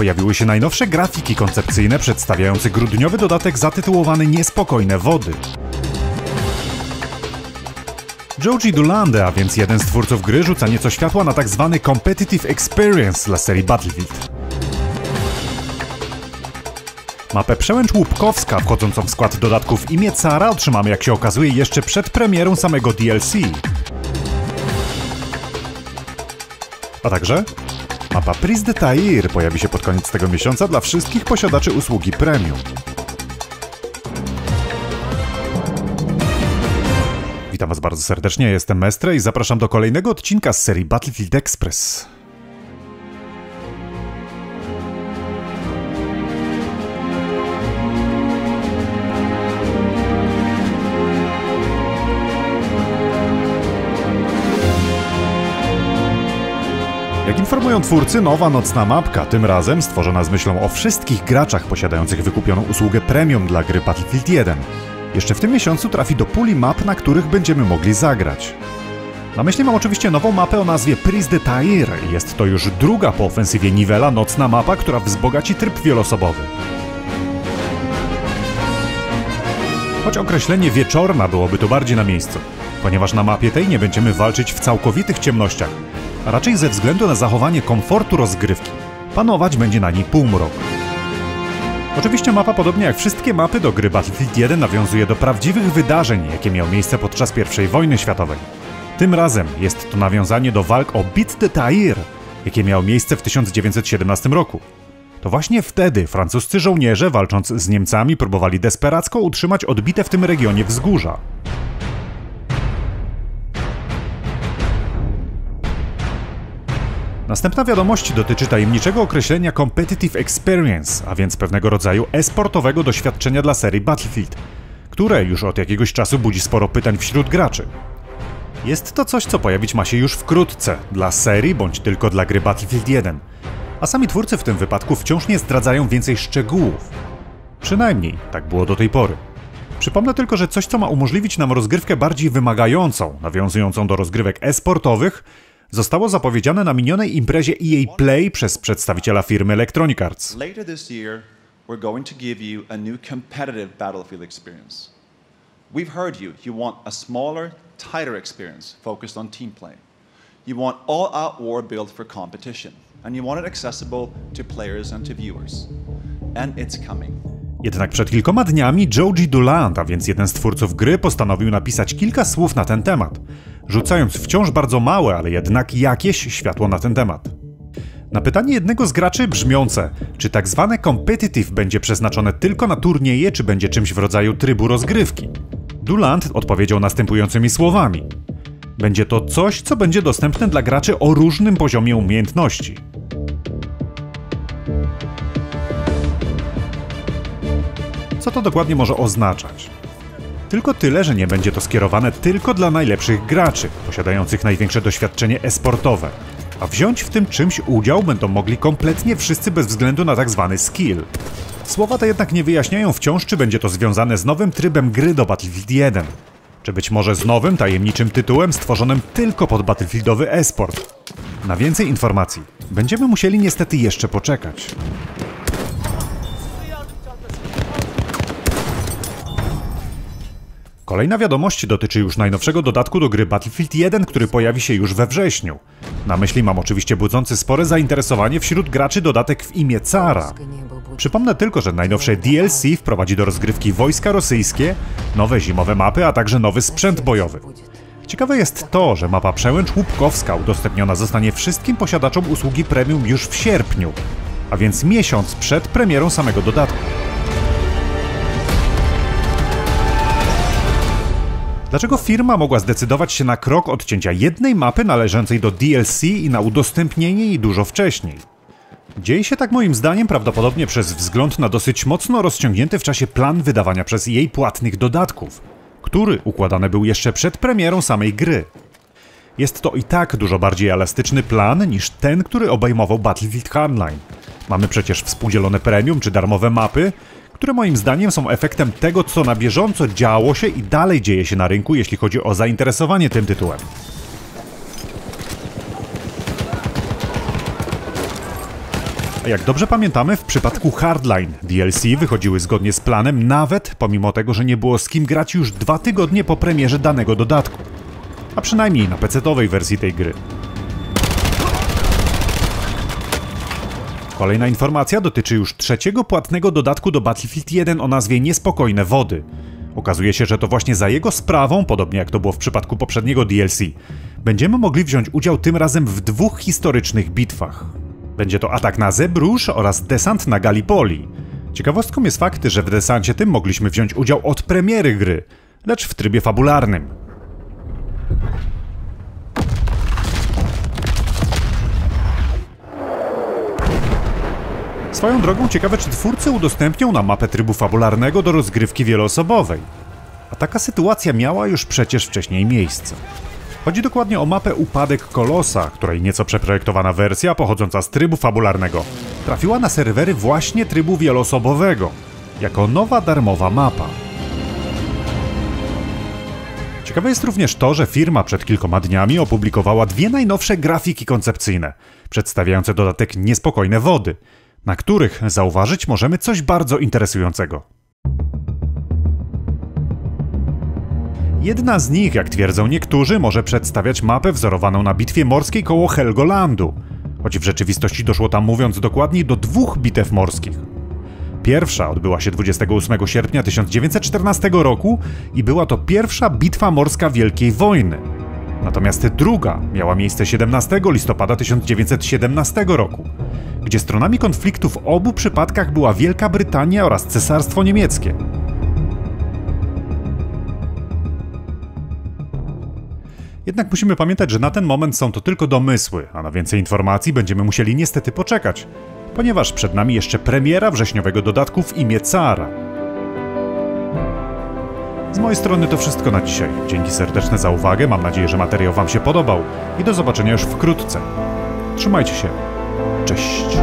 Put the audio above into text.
pojawiły się najnowsze grafiki koncepcyjne przedstawiające grudniowy dodatek zatytułowany Niespokojne Wody. Joji Dulande, a więc jeden z twórców gry, rzuca nieco światła na tzw. Tak competitive experience dla serii Battlefield. Mapę Przełęcz Łupkowska, wchodzącą w skład dodatków imię Cara, otrzymamy jak się okazuje jeszcze przed premierą samego DLC. A także mapa Prise de Tair pojawi się pod koniec tego miesiąca dla wszystkich posiadaczy usługi premium. Witam Was bardzo serdecznie, jestem Mestre i zapraszam do kolejnego odcinka z serii Battlefield Express. Jak informują twórcy, nowa nocna mapka, tym razem stworzona z myślą o wszystkich graczach posiadających wykupioną usługę premium dla gry Battlefield 1. Jeszcze w tym miesiącu trafi do puli map, na których będziemy mogli zagrać. Na myśli mam oczywiście nową mapę o nazwie Prise de Tair. Jest to już druga po ofensywie Nivela nocna mapa, która wzbogaci tryb wielosobowy. Choć określenie wieczorna byłoby tu bardziej na miejscu, ponieważ na mapie tej nie będziemy walczyć w całkowitych ciemnościach, a raczej ze względu na zachowanie komfortu rozgrywki. Panować będzie na niej półmrok. Oczywiście mapa, podobnie jak wszystkie mapy do gry Battlefield 1, nawiązuje do prawdziwych wydarzeń, jakie miały miejsce podczas I wojny światowej. Tym razem jest to nawiązanie do walk o Bit de Tair, jakie miało miejsce w 1917 roku. To właśnie wtedy francuscy żołnierze, walcząc z Niemcami, próbowali desperacko utrzymać odbite w tym regionie wzgórza. Następna wiadomość dotyczy tajemniczego określenia Competitive Experience, a więc pewnego rodzaju esportowego doświadczenia dla serii Battlefield, które już od jakiegoś czasu budzi sporo pytań wśród graczy. Jest to coś, co pojawić ma się już wkrótce, dla serii bądź tylko dla gry Battlefield 1, a sami twórcy w tym wypadku wciąż nie zdradzają więcej szczegółów. Przynajmniej tak było do tej pory. Przypomnę tylko, że coś, co ma umożliwić nam rozgrywkę bardziej wymagającą, nawiązującą do rozgrywek e-sportowych, zostało zapowiedziane na minionej imprezie EA Play przez przedstawiciela firmy Electronic Arts. We're going to give you a new competitive Battlefield experience. We've heard you. You want a smaller, tighter experience focused on team play. You want all-out war built for competition, and you want it accessible to players and to viewers. And it's coming. Jednak przed kilkoma dniami Joe G. Duland, a więc jeden z twórców gry, postanowił napisać kilka słów na ten temat, rzucając wciąż bardzo małe, ale jednak jakieś światło na ten temat. Na pytanie jednego z graczy brzmiące, czy tak zwane competitive będzie przeznaczone tylko na turnieje, czy będzie czymś w rodzaju trybu rozgrywki, Duland odpowiedział następującymi słowami: Będzie to coś, co będzie dostępne dla graczy o różnym poziomie umiejętności. Co to dokładnie może oznaczać? Tylko tyle, że nie będzie to skierowane tylko dla najlepszych graczy, posiadających największe doświadczenie esportowe, a wziąć w tym czymś udział będą mogli kompletnie wszyscy bez względu na tak zwany skill. Słowa te jednak nie wyjaśniają wciąż, czy będzie to związane z nowym trybem gry do Battlefield 1, czy być może z nowym, tajemniczym tytułem stworzonym tylko pod Battlefieldowy esport. Na więcej informacji będziemy musieli niestety jeszcze poczekać. Kolejna wiadomość dotyczy już najnowszego dodatku do gry Battlefield 1, który pojawi się już we wrześniu. Na myśli mam oczywiście budzący spore zainteresowanie wśród graczy dodatek w imię Cara. Przypomnę tylko, że najnowsze DLC wprowadzi do rozgrywki wojska rosyjskie, nowe zimowe mapy, a także nowy sprzęt bojowy. Ciekawe jest to, że mapa Przełęcz Łupkowska udostępniona zostanie wszystkim posiadaczom usługi premium już w sierpniu, a więc miesiąc przed premierą samego dodatku. Dlaczego firma mogła zdecydować się na krok odcięcia jednej mapy należącej do DLC i na udostępnienie jej dużo wcześniej? Dzieje się tak moim zdaniem prawdopodobnie przez wzgląd na dosyć mocno rozciągnięty w czasie plan wydawania przez jej płatnych dodatków, który układany był jeszcze przed premierą samej gry. Jest to i tak dużo bardziej elastyczny plan niż ten, który obejmował Battlefield Hardline. Mamy przecież współdzielone premium czy darmowe mapy, które moim zdaniem są efektem tego, co na bieżąco działo się i dalej dzieje się na rynku, jeśli chodzi o zainteresowanie tym tytułem. Jak dobrze pamiętamy, w przypadku Hardline DLC wychodziły zgodnie z planem, nawet pomimo tego, że nie było z kim grać już dwa tygodnie po premierze danego dodatku. A przynajmniej na PC-owej wersji tej gry. Kolejna informacja dotyczy już trzeciego płatnego dodatku do Battlefield 1 o nazwie Niespokojne Wody. Okazuje się, że to właśnie za jego sprawą, podobnie jak to było w przypadku poprzedniego DLC, będziemy mogli wziąć udział tym razem w dwóch historycznych bitwach. Będzie to atak na Zebrusz oraz desant na Gallipoli. Ciekawostką jest fakt, że w desancie tym mogliśmy wziąć udział od premiery gry, lecz w trybie fabularnym. Swoją drogą ciekawe, czy twórcy udostępnią nam mapę trybu fabularnego do rozgrywki wieloosobowej. A taka sytuacja miała już przecież wcześniej miejsce. Chodzi dokładnie o mapę Upadek Kolosa, której nieco przeprojektowana wersja, pochodząca z trybu fabularnego, trafiła na serwery właśnie trybu wieloosobowego, jako nowa darmowa mapa. Ciekawe jest również to, że firma przed kilkoma dniami opublikowała dwie najnowsze grafiki koncepcyjne, przedstawiające dodatek Niespokojne Wody, na których zauważyć możemy coś bardzo interesującego. Jedna z nich, jak twierdzą niektórzy, może przedstawiać mapę wzorowaną na bitwie morskiej koło Helgolandu, choć w rzeczywistości doszło tam, mówiąc dokładniej, do dwóch bitew morskich. Pierwsza odbyła się 28 sierpnia 1914 roku i była to pierwsza bitwa morska Wielkiej Wojny. Natomiast druga miała miejsce 17 listopada 1917 roku, gdzie stronami konfliktu w obu przypadkach była Wielka Brytania oraz Cesarstwo Niemieckie. Jednak musimy pamiętać, że na ten moment są to tylko domysły, a na więcej informacji będziemy musieli niestety poczekać, ponieważ przed nami jeszcze premiera wrześniowego dodatku w imię Cara. Z mojej strony to wszystko na dzisiaj. Dzięki serdeczne za uwagę, mam nadzieję, że materiał Wam się podobał i do zobaczenia już wkrótce. Trzymajcie się. Cześć.